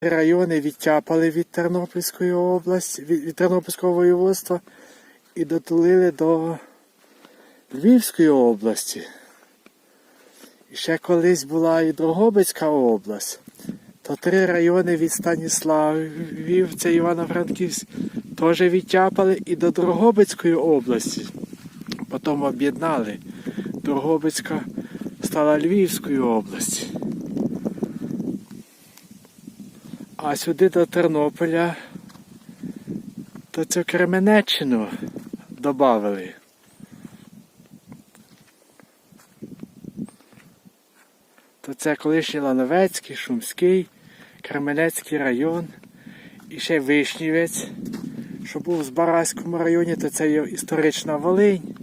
райони відтяпали від Тернопільської області, від, від Тернопільського воєводства і дотулили до Львівської області. І ще колись була і Дрогобицька область. То три райони від Станіславів, це Івано-Франківськ, теж відтяпали і до Дрогобицької області. Потім об'єднали. Дрогобицька стала Львівською областю. А сюди до Тернополя, то цю Кременеччину додали. То це колишній Лановецький, Шумський, Кременецький район і ще Вишнівець, що був в Збаразькому районі, то це є історична Волинь,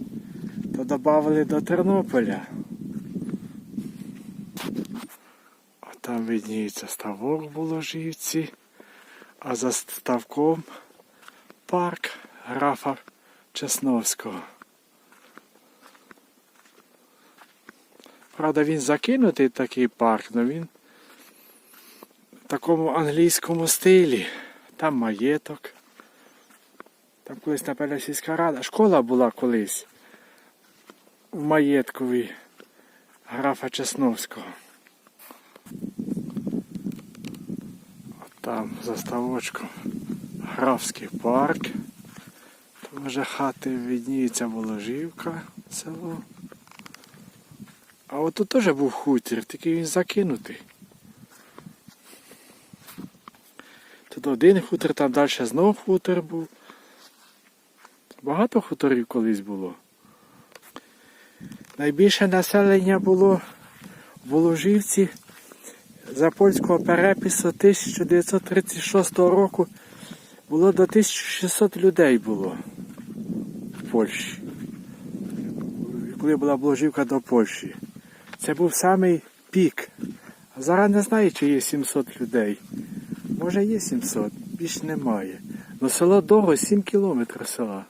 то додали до Тернополя. Там видніється ставок в Ложівці, а за ставком парк графа Чесновського. Правда, він закинутий такий парк, але він в такому англійському стилі. Там маєток. Там колись, напевно, сільська рада. Школа була колись в маєткові графа Чесновського. Там за ставочком графський парк. Там вже хати відніється Воложівка, село. А от тут теж був хутір, тільки він закинутий. Тут один хутір, там далі знов хутір був. Багато хуторів колись було. Найбільше населення було в Воложівці за польського перепису 1936 року було до 1600 людей було в Польщі. Коли була Воложівка до Польщі. Це був самий пік. Зараз не знаю, чи є 700 людей. Може є 700, більш немає. Ну село довго 7 кілометрів села.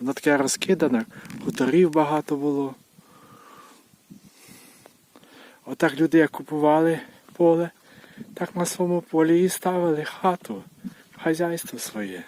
Воно таке розкидане, хуторів багато було. Отак люди як купували поле, так на своєму полі і ставили хату, хазяйство своє.